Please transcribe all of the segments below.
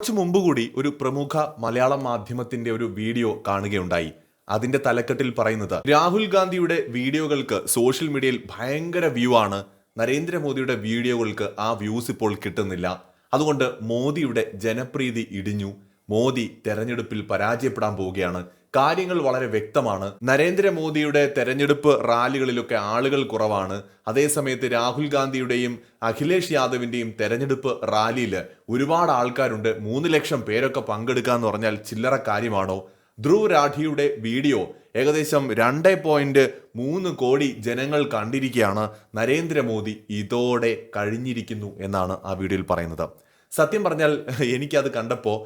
കുറച്ചു മുമ്പ് കൂടി ഒരു പ്രമുഖ മലയാളം മാധ്യമത്തിന്റെ ഒരു വീഡിയോ കാണുകയുണ്ടായി. അതിന്റെ തലക്കെട്ടിൽ പറയുന്നത് രാഹുൽ ഗാന്ധിയുടെ വീഡിയോകൾക്ക് സോഷ്യൽ മീഡിയയിൽ ഭയങ്കര വ്യൂ ആണ്. നരേന്ദ്രമോദിയുടെ വീഡിയോകൾക്ക് ആ വ്യൂസ് ഇപ്പോൾ കിട്ടുന്നില്ല. അതുകൊണ്ട് മോദിയുടെ ജനപ്രീതി ഇടിഞ്ഞു. മോദി തെരഞ്ഞെടുപ്പിൽ പരാജയപ്പെടാൻ പോവുകയാണ്. കാര്യങ്ങൾ വളരെ വ്യക്തമാണ്. നരേന്ദ്രമോദിയുടെ തെരഞ്ഞെടുപ്പ് റാലികളിലൊക്കെ ആളുകൾ കുറവാണ്. അതേസമയത്ത് രാഹുൽ ഗാന്ധിയുടെയും അഖിലേഷ് യാദവിന്റെയും തെരഞ്ഞെടുപ്പ് റാലിയിൽ ഒരുപാട് ആൾക്കാരുണ്ട്. മൂന്ന് ലക്ഷം പേരൊക്കെ പങ്കെടുക്കുക എന്ന് പറഞ്ഞാൽ ചില്ലറ കാര്യമാണോ? ധ്രുവ് രാഠിയുടെ വീഡിയോ ഏകദേശം രണ്ട് പോയിന്റ് മൂന്ന് കോടി ജനങ്ങൾ കണ്ടിരിക്കുകയാണ്. നരേന്ദ്രമോദി ഇതോടെ കഴിഞ്ഞിരിക്കുന്നു എന്നാണ് ആ വീഡിയോയിൽ പറയുന്നത്. സത്യം പറഞ്ഞാൽ എനിക്കത് കണ്ടപ്പോൾ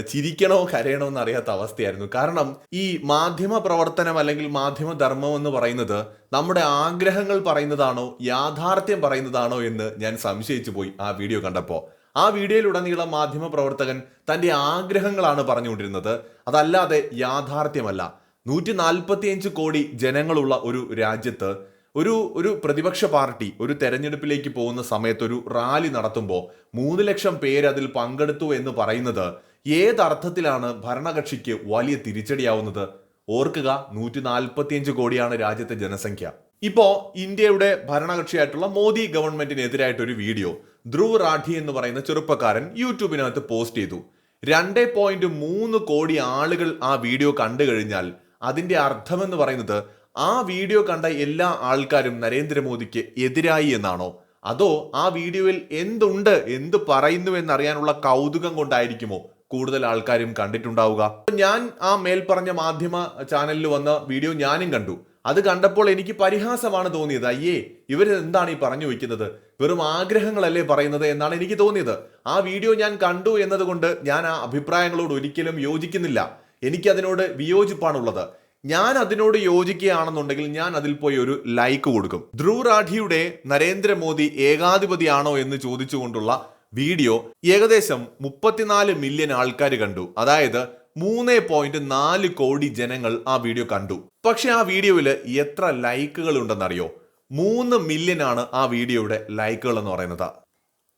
ചിരിക്കണോ കരയണോ എന്ന് അറിയാത്ത അവസ്ഥയായിരുന്നു. കാരണം ഈ മാധ്യമ പ്രവർത്തനം അല്ലെങ്കിൽ മാധ്യമധർമ്മം എന്ന് പറയുന്നത് നമ്മുടെ ആഗ്രഹങ്ങൾ പറയുന്നതാണോ യാഥാർത്ഥ്യം പറയുന്നതാണോ എന്ന് ഞാൻ സംശയിച്ചു പോയി ആ വീഡിയോ കണ്ടപ്പോൾ ആ വീഡിയോയിലുടനീളം മാധ്യമ പ്രവർത്തകൻ തന്റെ ആഗ്രഹങ്ങളാണ് പറഞ്ഞുകൊണ്ടിരുന്നത്. അതല്ലാതെ യാഥാർത്ഥ്യമല്ല. നൂറ്റി നാൽപ്പത്തിയഞ്ച് കോടി ജനങ്ങളുള്ള ഒരു രാജ്യത്ത് ഒരു ഒരു പ്രതിപക്ഷ പാർട്ടി ഒരു തെരഞ്ഞെടുപ്പിലേക്ക് പോകുന്ന സമയത്ത് ഒരു റാലി നടത്തുമ്പോൾ മൂന്ന് ലക്ഷം പേര് അതിൽ പങ്കെടുത്തു എന്ന് പറയുന്നത് ഏതർത്ഥത്തിലാണ് ഭരണകക്ഷിക്ക് വലിയ തിരിച്ചടിയാവുന്നത്? ഓർക്കുക നൂറ്റി നാൽപ്പത്തിയഞ്ച് കോടിയാണ് രാജ്യത്തെ ജനസംഖ്യ. ഇപ്പോ ഇന്ത്യയുടെ ഭരണകക്ഷിയായിട്ടുള്ള മോദി ഗവൺമെന്റിനെതിരായിട്ട് ഒരു വീഡിയോ ധ്രുവ് റാഠി എന്ന് പറയുന്ന ചെറുപ്പക്കാരൻ യൂട്യൂബിനകത്ത് പോസ്റ്റ് ചെയ്തു. രണ്ട് പോയിന്റ് മൂന്ന് കോടി ആളുകൾ ആ വീഡിയോ കണ്ടു കഴിഞ്ഞാൽ അതിന്റെ അർത്ഥമെന്ന് പറയുന്നത് ആ വീഡിയോ കണ്ട എല്ലാ ആൾക്കാരും നരേന്ദ്രമോദിക്ക് എതിരായി എന്നാണോ? അതോ ആ വീഡിയോയിൽ എന്തുണ്ട് എന്ത് പറയുന്നു എന്നറിയാനുള്ള കൗതുകം കൊണ്ടായിരിക്കുമോ? കൂടുതൽ ആൾക്കാരും കണ്ടിട്ടുണ്ടാവുക. ഞാൻ ആ മേൽപ്പറഞ്ഞ മാധ്യമ ചാനലിൽ വന്ന വീഡിയോ ഞാനും കണ്ടു. അത് കണ്ടപ്പോൾ എനിക്ക് പരിഹാസമാണ് തോന്നിയത്. അയ്യേ ഇവർ എന്താണ് ഈ പറഞ്ഞു വയ്ക്കുന്നത്? വെറും ആഗ്രഹങ്ങളല്ലേ പറയുന്നത് എന്നാണ് എനിക്ക് തോന്നിയത്. ആ വീഡിയോ ഞാൻ കണ്ടു എന്നതുകൊണ്ട് ഞാൻ ആ അഭിപ്രായങ്ങളോട് ഒരിക്കലും യോജിക്കുന്നില്ല. എനിക്കതിനോട് വിയോജിപ്പാണുള്ളത്. ഞാൻ അതിനോട് യോജിക്കുകയാണെന്നുണ്ടെങ്കിൽ ഞാൻ അതിൽ പോയി ഒരു ലൈക്ക് കൊടുക്കും. ധ്രുവ് രാഠിയുടെ നരേന്ദ്രമോദി ഏകാധിപതിയാണോ എന്ന് ചോദിച്ചുകൊണ്ടുള്ള വീഡിയോ ഏകദേശം മുപ്പത്തിനാല് മില്യൺ ആൾക്കാർ കണ്ടു. അതായത് മൂന്ന് പോയിന്റ് നാല് കോടി ജനങ്ങൾ ആ വീഡിയോ കണ്ടു. പക്ഷെ ആ വീഡിയോയിൽ എത്ര ലൈക്കുകൾ ഉണ്ടെന്നറിയോ? മൂന്ന് മില്യൺ ആണ് ആ വീഡിയോയുടെ ലൈക്കുകൾ എന്ന് പറയുന്നത്.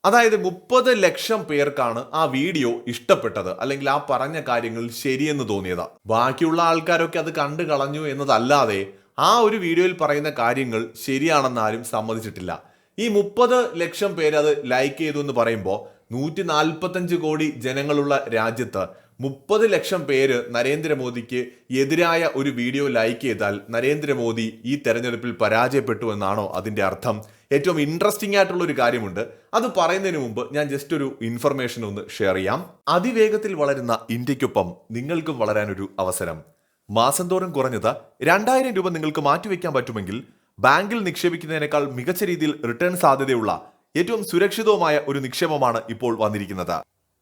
അതായത് മുപ്പത് ലക്ഷം പേർക്കാണ് ആ വീഡിയോ ഇഷ്ടപ്പെട്ടത്. അല്ലെങ്കിൽ ആ പറഞ്ഞ കാര്യങ്ങൾ ശരിയെന്ന് തോന്നിയത്. ബാക്കിയുള്ള ആൾക്കാരൊക്കെ അത് കണ്ടു കളഞ്ഞു എന്നതല്ലാതെ ആ ഒരു വീഡിയോയിൽ പറയുന്ന കാര്യങ്ങൾ ശരിയാണെന്ന് ആരും സമ്മതിച്ചിട്ടില്ല. ഈ മുപ്പത് ലക്ഷം പേര് അത് ലൈക്ക് ചെയ്തു എന്ന് പറയുമ്പോൾ നൂറ്റി നാൽപ്പത്തഞ്ച് കോടി ജനങ്ങളുള്ള രാജ്യത്ത് മുപ്പത് ലക്ഷം പേര് നരേന്ദ്രമോദിക്ക് എതിരായ ഒരു വീഡിയോ ലൈക്ക് ചെയ്താൽ നരേന്ദ്രമോദി ഈ തെരഞ്ഞെടുപ്പിൽ പരാജയപ്പെട്ടു എന്നാണോ അതിന്റെ അർത്ഥം? ഏറ്റവും ഇൻട്രസ്റ്റിംഗ് ആയിട്ടുള്ള ഒരു കാര്യമുണ്ട്. അത് പറയുന്നതിന് മുമ്പ് ഞാൻ ജസ്റ്റ് ഒരു ഇൻഫർമേഷൻ ഒന്ന് ഷെയർ ചെയ്യാം. അതിവേഗത്തിൽ വളരുന്ന ഇന്ത്യക്കൊപ്പം നിങ്ങൾക്കും വളരാനൊരു അവസരം. മാസം തോറും കുറഞ്ഞത് രണ്ടായിരം രൂപ നിങ്ങൾക്ക് മാറ്റിവെക്കാൻ പറ്റുമെങ്കിൽ ബാങ്കിൽ നിക്ഷേപിക്കുന്നതിനേക്കാൾ മികച്ച രീതിയിൽ റിട്ടേൺ സാധ്യതയുള്ള ഏറ്റവും സുരക്ഷിതവുമായ ഒരു നിക്ഷേപമാണ് ഇപ്പോൾ വന്നിരിക്കുന്നത്.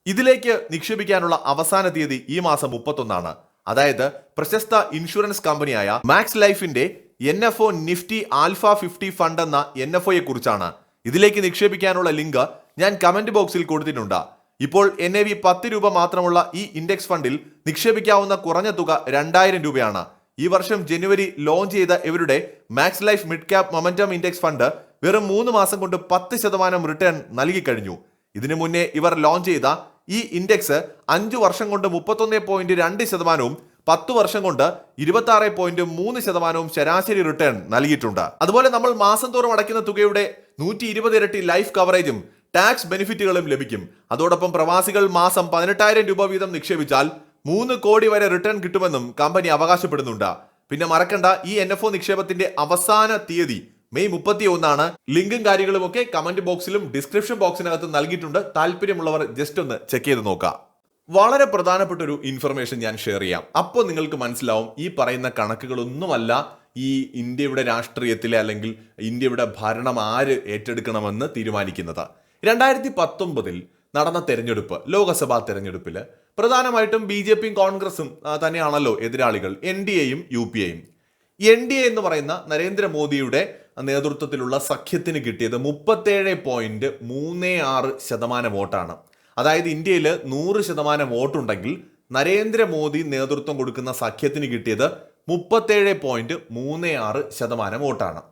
ഇതിലേക്ക് നിക്ഷേപിക്കാനുള്ള അവസാന തീയതി ഈ മാസം മുപ്പത്തൊന്നാണ്. അതായത് പ്രശസ്ത ഇൻഷുറൻസ് കമ്പനിയായ മാക്സ് ലൈഫിന്റെ N F O Nifty alpha fifty fund എന്ന എൻ എഫ് ഒയെ കുറിച്ചാണ് ഇതിലേക്ക് നിക്ഷേപിക്കാനുള്ള ലിങ്ക് ഞാൻ കമന്റ് ബോക്സിൽ കൊടുത്തിട്ടുണ്ട്. ഇപ്പോൾ എൻ എ വി പത്ത് രൂപ മാത്രമുള്ള ഈ ഇൻഡെക്സ് ഫണ്ടിൽ നിക്ഷേപിക്കാവുന്ന കുറഞ്ഞ തുക രണ്ടായിരം രൂപയാണ്. ഈ വർഷം ജനുവരി ലോഞ്ച് ചെയ്ത ഇവരുടെ Max Life mid cap momentum index fund വെറും മൂന്ന് മാസം കൊണ്ട് പത്ത് ശതമാനം റിട്ടേൺ നൽകിക്കഴിഞ്ഞു ഇതിനു മുന്നേ ഇവർ ലോഞ്ച് ചെയ്ത ഈ ഇൻഡെക്സ് അഞ്ചു വർഷം കൊണ്ട് മുപ്പത്തൊന്ന് പോയിന്റ് രണ്ട് ശതമാനവും പത്ത് വർഷം കൊണ്ട് ഇരുപത്തി പോയിന്റ് മൂന്ന് ശതമാനവും ശരാശരി റിട്ടേൺ നൽകിയിട്ടുണ്ട്. അതുപോലെ നമ്മൾ മാസം തോറും അടയ്ക്കുന്ന തുകയുടെ നൂറ്റി ഇരുപത് ഇരട്ടി ലൈഫ് കവറേജും ടാക്സ് ബെനിഫിറ്റുകളും ലഭിക്കും. അതോടൊപ്പം പ്രവാസികൾ മാസം പതിനെട്ടായിരം രൂപ വീതം നിക്ഷേപിച്ചാൽ മൂന്ന് കോടി വരെ റിട്ടേൺ കിട്ടുമെന്നും കമ്പനി അവകാശപ്പെടുന്നുണ്ട്. പിന്നെ മറക്കണ്ട ഈ എൻ എഫ് ഒ നിക്ഷേപത്തിന്റെ അവസാന തീയതി മെയ് മുപ്പത്തി ഒന്നാണ് ലിങ്കും കാര്യങ്ങളും ഒക്കെ കമന്റ് ബോക്സിലും ഡിസ്ക്രിപ്ഷൻ ബോക്സിനകത്ത് നൽകിയിട്ടുണ്ട്. താല്പര്യമുള്ളവർ ജസ്റ്റ് ഒന്ന് ചെക്ക് ചെയ്ത് നോക്കാം. വളരെ പ്രധാനപ്പെട്ട ഒരു ഇൻഫർമേഷൻ ഞാൻ ഷെയർ ചെയ്യാം. അപ്പോൾ നിങ്ങൾക്ക് മനസ്സിലാവും ഈ പറയുന്ന കണക്കുകളൊന്നുമല്ല ഈ ഇന്ത്യയുടെ രാഷ്ട്രീയത്തിലെ അല്ലെങ്കിൽ ഇന്ത്യയുടെ ഭരണം ആര് ഏറ്റെടുക്കണമെന്ന് തീരുമാനിക്കുന്നത്. രണ്ടായിരത്തി പത്തൊമ്പതിൽ നടന്ന തെരഞ്ഞെടുപ്പ് ലോക്സഭാ തെരഞ്ഞെടുപ്പിൽ പ്രധാനമായിട്ടും ബി ജെ പിയും കോൺഗ്രസും തന്നെയാണല്ലോ എതിരാളികൾ എൻ ഡി എയും യു പി എയും. എൻ ഡി എ എന്ന് പറയുന്ന നരേന്ദ്രമോദിയുടെ നേതൃത്വത്തിലുള്ള സഖ്യത്തിന് കിട്ടിയത് മുപ്പത്തേഴ് പോയിന്റ് മൂന്ന് ആറ് ശതമാനം വോട്ടാണ്. അതായത് ഇന്ത്യയിൽ നൂറ് ശതമാനം വോട്ടുണ്ടെങ്കിൽ നരേന്ദ്രമോദി നേതൃത്വം കൊടുക്കുന്ന സഖ്യത്തിന് കിട്ടിയത് മുപ്പത്തേഴ് പോയിന്റ് മൂന്ന് ആറ് ശതമാനം വോട്ടാണ്.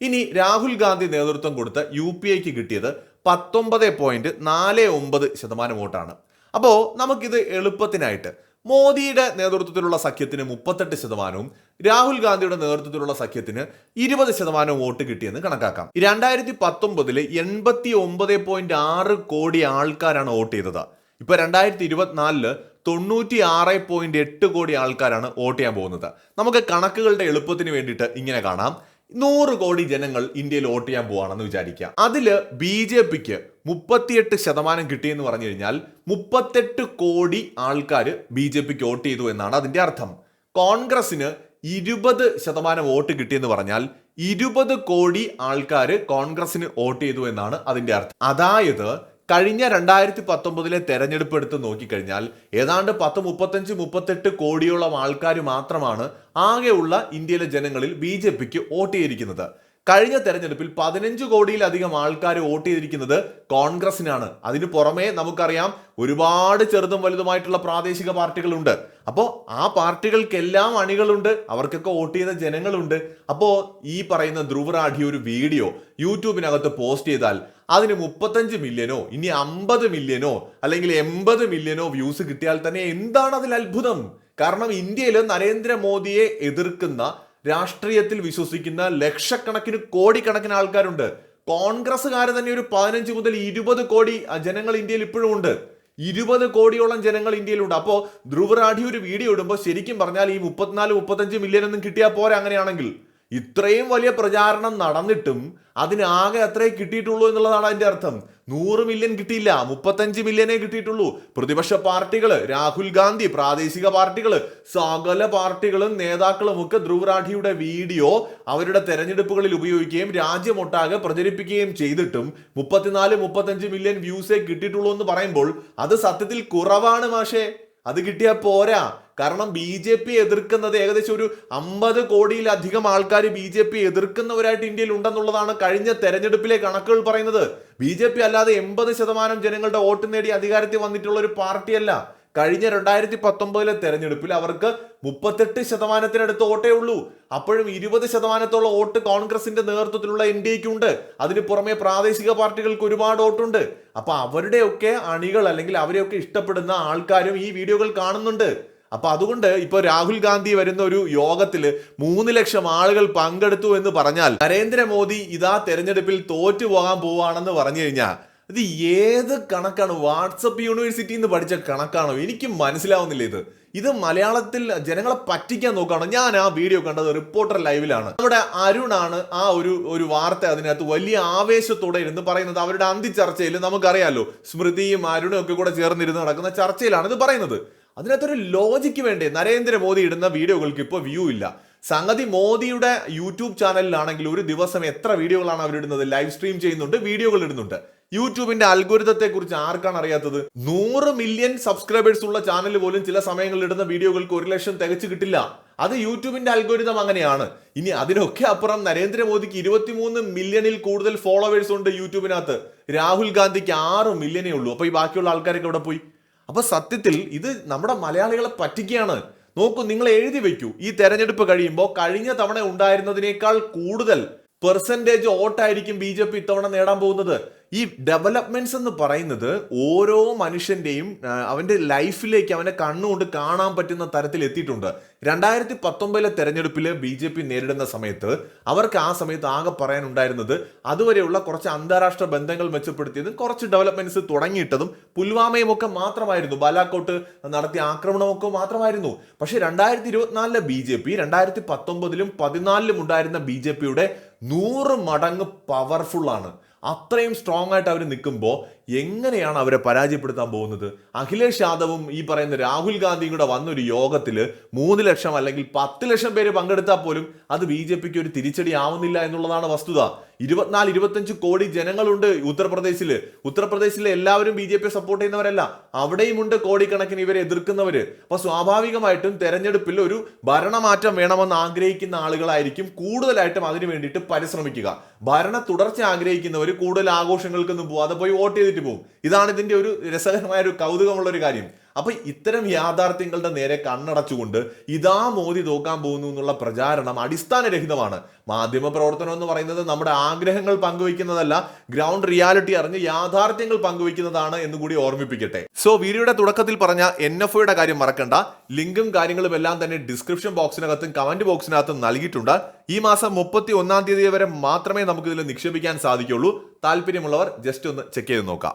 ഇനി രാഹുൽ ഗാന്ധി നേതൃത്വം കൊടുത്ത യു പി എക്ക് കിട്ടിയത് പത്തൊമ്പത് പോയിന്റ് നാല് ഒമ്പത് ശതമാനം വോട്ടാണ്. അപ്പോൾ നമുക്കിത് എളുപ്പത്തിനായിട്ട് മോദിയുടെ നേതൃത്വത്തിലുള്ള സഖ്യത്തിന് മുപ്പത്തെട്ട് ശതമാനവും രാഹുൽ ഗാന്ധിയുടെ നേതൃത്വത്തിലുള്ള സഖ്യത്തിന് ഇരുപത് ശതമാനം വോട്ട് കിട്ടിയെന്ന് കണക്കാക്കാം. രണ്ടായിരത്തി പത്തൊമ്പതിൽ എൺപത്തി ഒമ്പത് പോയിന്റ് ആറ് കോടി ആൾക്കാരാണ് വോട്ട് ചെയ്തത്. ഇപ്പൊ രണ്ടായിരത്തി ഇരുപത്തിനാലിൽ തൊണ്ണൂറ്റി ആറ് പോയിന്റ് എട്ട് കോടി ആൾക്കാരാണ് വോട്ട് ചെയ്യാൻ പോകുന്നത്. നമുക്ക് കണക്കുകളുടെ എളുപ്പത്തിന് വേണ്ടിയിട്ട് ഇങ്ങനെ കാണാം. നൂറ് കോടി ജനങ്ങൾ ഇന്ത്യയിൽ വോട്ട് ചെയ്യാൻ പോവാണെന്ന് വിചാരിക്കുക അതിൽ ബി ജെ പിക്ക് മുപ്പത്തിയെട്ട് ശതമാനം കിട്ടിയെന്ന് പറഞ്ഞു കഴിഞ്ഞാൽ മുപ്പത്തെട്ട് കോടി ആൾക്കാർ ബി ജെ പിക്ക് വോട്ട് ചെയ്തു എന്നാണ് അതിന്റെ അർത്ഥം. കോൺഗ്രസിന് ഇരുപത് ശതമാനം വോട്ട് കിട്ടിയെന്ന് പറഞ്ഞാൽ ഇരുപത് കോടി ആൾക്കാർ കോൺഗ്രസിന് വോട്ട് ചെയ്തു എന്നാണ് അതിന്റെ അർത്ഥം. അതായത് കഴിഞ്ഞ രണ്ടായിരത്തി പത്തൊമ്പതിലെ തെരഞ്ഞെടുപ്പ് എടുത്ത് നോക്കിക്കഴിഞ്ഞാൽ ഏതാണ്ട് പത്ത് മുപ്പത്തഞ്ച് മുപ്പത്തെട്ട് കോടിയോളം ആൾക്കാർ മാത്രമാണ് ആകെയുള്ള ഇന്ത്യയിലെ ജനങ്ങളിൽ ബി ജെ പിക്ക് വോട്ട് ചെയ്തിരിക്കുന്നത്. കഴിഞ്ഞ തെരഞ്ഞെടുപ്പിൽ പതിനഞ്ച് കോടിയിലധികം ആൾക്കാർ വോട്ട് ചെയ്തിരിക്കുന്നത് കോൺഗ്രസിനാണ്. അതിനു പുറമേ നമുക്കറിയാം ഒരുപാട് ചെറുതും വലുതുമായിട്ടുള്ള പ്രാദേശിക പാർട്ടികളുണ്ട്. അപ്പോൾ ആ പാർട്ടികൾക്കെല്ലാം അണികളുണ്ട് അവർക്കൊക്കെ വോട്ട് ചെയ്ത ജനങ്ങളുണ്ട്. അപ്പോൾ ഈ പറയുന്ന ധ്രുവറാഠി ഒരു വീഡിയോ യൂട്യൂബിനകത്ത് പോസ്റ്റ് ചെയ്താൽ അതിന് മുപ്പത്തഞ്ച് മില്യനോ ഇനി അമ്പത് മില്യനോ അല്ലെങ്കിൽ എൺപത് മില്യനോ വ്യൂസ് കിട്ടിയാൽ തന്നെ എന്താണ് അതിൽ അത്ഭുതം? കാരണം ഇന്ത്യയിൽ നരേന്ദ്രമോദിയെ എതിർക്കുന്ന രാഷ്ട്രീയത്തിൽ വിശ്വസിക്കുന്ന ലക്ഷക്കണക്കിന് കോടിക്കണക്കിന് ആൾക്കാരുണ്ട്. കോൺഗ്രസ്സുകാർ തന്നെ ഒരു പതിനഞ്ച് മുതൽ ഇരുപത് കോടി ജനങ്ങൾ ഇന്ത്യയിൽ ഇപ്പോഴും ഉണ്ട്. ഇരുപത് കോടിയോളം ജനങ്ങൾ ഇന്ത്യയിലുണ്ട്. അപ്പോൾ ധ്രുവറാഠി ഒരു വീഡിയോ ഇടുമ്പോൾ ശരിക്കും പറഞ്ഞാൽ ഈ മുപ്പത്തിനാല് മുപ്പത്തഞ്ച് മില്യൺ ഒന്നും കിട്ടിയാൽ പോരാ അങ്ങനെയാണെങ്കിൽ? ഇത്രയും വലിയ പ്രചാരണം നടന്നിട്ടും അതിന് ആകെ അത്രേ കിട്ടിയിട്ടുള്ളൂ എന്നുള്ളതാണ് അതിന്റെ അർത്ഥം. നൂറ് മില്യൺ കിട്ടിയില്ല മുപ്പത്തഞ്ച് മില്യനേ കിട്ടിയിട്ടുള്ളൂ. പ്രതിപക്ഷ പാർട്ടികൾ രാഹുൽ ഗാന്ധി പ്രാദേശിക പാർട്ടികൾ സകല പാർട്ടികളും നേതാക്കളും ഒക്കെ ധ്രുവറാഠിയുടെ വീഡിയോ അവരുടെ തെരഞ്ഞെടുപ്പുകളിൽ ഉപയോഗിക്കുകയും രാജ്യമൊട്ടാകെ പ്രചരിപ്പിക്കുകയും ചെയ്തിട്ടും മുപ്പത്തിനാല് മുപ്പത്തഞ്ച് മില്യൺ വ്യൂസേ കിട്ടിയിട്ടുള്ളൂ എന്ന് പറയുമ്പോൾ അത് സത്യത്തിൽ കുറവാണ് മാഷേ. അത് കിട്ടിയാൽ പോരാ. കാരണം ബി ജെ പി എതിർക്കുന്നത് ഏകദേശം ഒരു അമ്പത് കോടിയിലധികം ആൾക്കാർ ബി ജെ പി എതിർക്കുന്നവരായിട്ട് ഇന്ത്യയിൽ ഉണ്ടെന്നുള്ളതാണ് കഴിഞ്ഞ തെരഞ്ഞെടുപ്പിലെ കണക്കുകൾ പറയുന്നത്. ബി ജെ പി അല്ലാതെ എൺപത് ശതമാനം ജനങ്ങളുടെ വോട്ട് നേടി അധികാരത്തിൽ വന്നിട്ടുള്ള ഒരു പാർട്ടിയല്ല. കഴിഞ്ഞ രണ്ടായിരത്തി പത്തൊമ്പതിലെ തെരഞ്ഞെടുപ്പിൽ അവർക്ക് മുപ്പത്തെട്ട് ശതമാനത്തിനടുത്ത് വോട്ടേ ഉള്ളൂ. അപ്പോഴും ഇരുപത് ശതമാനത്തോളം വോട്ട് കോൺഗ്രസിന്റെ നേതൃത്വത്തിലുള്ള എൻ ഡി എക്ക് ഉണ്ട്. അതിന് പുറമെ പ്രാദേശിക പാർട്ടികൾക്ക് ഒരുപാട് വോട്ടുണ്ട്. അപ്പൊ അവരുടെയൊക്കെ അണികൾ അല്ലെങ്കിൽ അവരെയൊക്കെ ഇഷ്ടപ്പെടുന്ന ആൾക്കാരും ഈ വീഡിയോകൾ കാണുന്നുണ്ട്. അപ്പൊ അതുകൊണ്ട് ഇപ്പൊ രാഹുൽ ഗാന്ധി വരുന്ന ഒരു യോഗത്തിൽ മൂന്ന് ലക്ഷം ആളുകൾ പങ്കെടുത്തു എന്ന് പറഞ്ഞാൽ നരേന്ദ്രമോദി ഇതാ തെരഞ്ഞെടുപ്പിൽ തോറ്റു പോകാൻ പോവാണെന്ന് പറഞ്ഞു കഴിഞ്ഞാൽ ഇത് ഏത് കണക്കാണ്? വാട്സപ്പ് യൂണിവേഴ്സിറ്റിയിൽ നിന്ന് പഠിച്ച കണക്കാണോ? എനിക്ക് മനസ്സിലാവുന്നില്ല ഇത്. ഇത് മലയാളത്തിൽ ജനങ്ങളെ പറ്റിക്കാൻ നോക്കുകയാണോ? ഞാൻ ആ വീഡിയോ കണ്ടത് റിപ്പോർട്ടർ ലൈവിലാണ്. നമ്മുടെ അരുണാണ് ആ ഒരു ഒരു വാർത്ത അതിനകത്ത് വലിയ ആവേശത്തോടെ ഇരുന്ന് പറയുന്നത്. അവരുടെ അന്തി ചർച്ചയിൽ നമുക്കറിയാലോ സ്മൃതിയും അരുണും ഒക്കെ കൂടെ ചേർന്നിരുന്ന് നടക്കുന്ന ചർച്ചയിലാണ് ഇത് പറയുന്നത്. അതിനകത്തൊരു ലോജിക്ക് വേണ്ടേ? നരേന്ദ്രമോദി ഇടുന്ന വീഡിയോകൾക്ക് ഇപ്പോൾ വ്യൂ ഇല്ല. സംഗതി മോദിയുടെ യൂട്യൂബ് ചാനലിലാണെങ്കിൽ ഒരു ദിവസം എത്ര വീഡിയോകളാണ് അവരിടുന്നത്? ലൈവ് സ്ട്രീം ചെയ്യുന്നുണ്ട് വീഡിയോകൾ ഇടുന്നുണ്ട്. യൂട്യൂബിന്റെ അൽഗുരുതത്തെ കുറിച്ച് ആർക്കാണ് അറിയാത്തത്? നൂറ് മില്യൺ സബ്സ്ക്രൈബേഴ്സ് ഉള്ള ചാനൽ പോലും ചില സമയങ്ങളിൽ ഇടുന്ന വീഡിയോകൾക്ക് ഒരു ലക്ഷം തികച്ചു കിട്ടില്ല. അത് യൂട്യൂബിന്റെ അൽഗോരിതം അങ്ങനെയാണ്. ഇനി അതിനൊക്കെ അപ്പുറം നരേന്ദ്രമോദിക്ക് ഇരുപത്തിമൂന്ന് മില്യണിൽ കൂടുതൽ ഫോളോവേഴ്സ് ഉണ്ട് യൂട്യൂബിനകത്ത്. രാഹുൽ ഗാന്ധിക്ക് ആറ് മില്യനേ ഉള്ളൂ അപ്പൊ ഈ ബാക്കിയുള്ള ആൾക്കാരൊക്കെ ഇവിടെ പോയി? അപ്പൊ സത്യത്തിൽ ഇത് നമ്മുടെ മലയാളികളെ പറ്റിക്കുകയാണ്. നോക്കൂ നിങ്ങൾ എഴുതി വെക്കൂ. ഈ തെരഞ്ഞെടുപ്പ് കഴിയുമ്പോൾ കഴിഞ്ഞ തവണ ഉണ്ടായിരുന്നതിനേക്കാൾ കൂടുതൽ പെർസെന്റേജ് വോട്ടായിരിക്കും ബി ജെ പി ഇത്തവണ നേടാൻ പോകുന്നത്. ഈ ഡെവലപ്മെന്റ്സ് എന്ന് പറയുന്നത് ഓരോ മനുഷ്യന്റെയും അവന്റെ ലൈഫിലേക്ക് അവനെ കണ്ണുകൊണ്ട് കാണാൻ പറ്റുന്ന തരത്തിൽ എത്തിയിട്ടുണ്ട്. രണ്ടായിരത്തി പത്തൊമ്പതിലെ തെരഞ്ഞെടുപ്പിൽ ബി ജെ പി നേരിടുന്ന സമയത്ത് അവർക്ക് ആ സമയത്ത് ആകെ പറയാനുണ്ടായിരുന്നത് അതുവരെയുള്ള കുറച്ച് അന്താരാഷ്ട്ര ബന്ധങ്ങൾ മെച്ചപ്പെടുത്തിയതും കുറച്ച് ഡെവലപ്മെന്റ്സ് തുടങ്ങിയിട്ടതും പുൽവാമയും ഒക്കെ മാത്രമായിരുന്നു. ബാലാക്കോട്ട് നടത്തിയ ആക്രമണമൊക്കെ മാത്രമായിരുന്നു. പക്ഷേ രണ്ടായിരത്തി ഇരുപത്തിനാലിലെ ബി ജെ പി രണ്ടായിരത്തി പത്തൊമ്പതിലും പതിനാലിലും ഉണ്ടായിരുന്ന ബി ജെ പിയുടെ നൂറ് മടങ്ങ് പവർഫുള്ളാണ് അത്രയും സ്ട്രോങ് ആയിട്ട് അവർ നിൽക്കുമ്പോൾ എങ്ങനെയാണ് അവരെ പരാജയപ്പെടുത്താൻ പോകുന്നത്? അഖിലേഷ് യാദവും ഈ പറയുന്ന രാഹുൽ ഗാന്ധിയും കൂടെ വന്നൊരു യോഗത്തിൽ മൂന്ന് ലക്ഷം അല്ലെങ്കിൽ പത്ത് ലക്ഷം പേര് പങ്കെടുത്താൽ പോലും അത് ബി ജെ പിക്ക് ഒരു തിരിച്ചടി ആവുന്നില്ല എന്നുള്ളതാണ് വസ്തുത. ഇരുപത്തിനാല് ഇരുപത്തഞ്ച് കോടി ജനങ്ങളുണ്ട് ഉത്തർപ്രദേശിൽ ഉത്തർപ്രദേശിലെ എല്ലാവരും ബി ജെ പി സപ്പോർട്ട് ചെയ്യുന്നവരല്ല. അവിടെയും ഉണ്ട് കോടിക്കണക്കിന് ഇവരെ എതിർക്കുന്നവർ അപ്പൊ സ്വാഭാവികമായിട്ടും തെരഞ്ഞെടുപ്പിൽ ഒരു ഭരണമാറ്റം വേണമെന്ന് ആഗ്രഹിക്കുന്ന ആളുകളായിരിക്കും കൂടുതലായിട്ടും അതിനു വേണ്ടിയിട്ട് പരിശ്രമിക്കുക. ഭരണ തുടർച്ച ആഗ്രഹിക്കുന്നവർ കൂടുതൽ ആഘോഷങ്ങൾക്കൊന്നും പോവാതെ പോയി വോട്ട് ചെയ്തിട്ട് പോകും. ഇതാണ് ഇതിന്റെ ഒരു രസകരമായ ഒരു കൗതുകമുള്ള ഒരു കാര്യം. അപ്പൊ ഇത്തരം യാഥാർത്ഥ്യങ്ങളുടെ നേരെ കണ്ണടച്ചുകൊണ്ട് ഇതാ മോദി തോക്കാൻ പോകുന്നു എന്നുള്ള പ്രചാരണം അടിസ്ഥാനരഹിതമാണ്. മാധ്യമ പ്രവർത്തനം എന്ന് പറയുന്നത് നമ്മുടെ ആഗ്രഹങ്ങൾ പങ്കുവയ്ക്കുന്നതല്ല ഗ്രൗണ്ട് റിയാലിറ്റി അറിഞ്ഞ് യാഥാർത്ഥ്യങ്ങൾ പങ്കുവയ്ക്കുന്നതാണ് എന്ന് കൂടി ഓർമ്മിപ്പിക്കട്ടെ. സോ വീഡിയോയുടെ തുടക്കത്തിൽ പറഞ്ഞ എൻ എഫ് ഒയുടെ കാര്യം മറക്കണ്ട. ലിങ്കും കാര്യങ്ങളും എല്ലാം തന്നെ ഡിസ്ക്രിപ്ഷൻ ബോക്സിനകത്തും കമന്റ് ബോക്സിനകത്തും നൽകിയിട്ടുണ്ട്. ഈ മാസം മുപ്പത്തി ഒന്നാം തീയതി വരെ മാത്രമേ നമുക്ക് ഇതിൽ നിക്ഷേപിക്കാൻ സാധിക്കുള്ളൂ. താല്പര്യമുള്ളവർ ജസ്റ്റ് ഒന്ന് ചെക്ക് ചെയ്ത് നോക്കാം.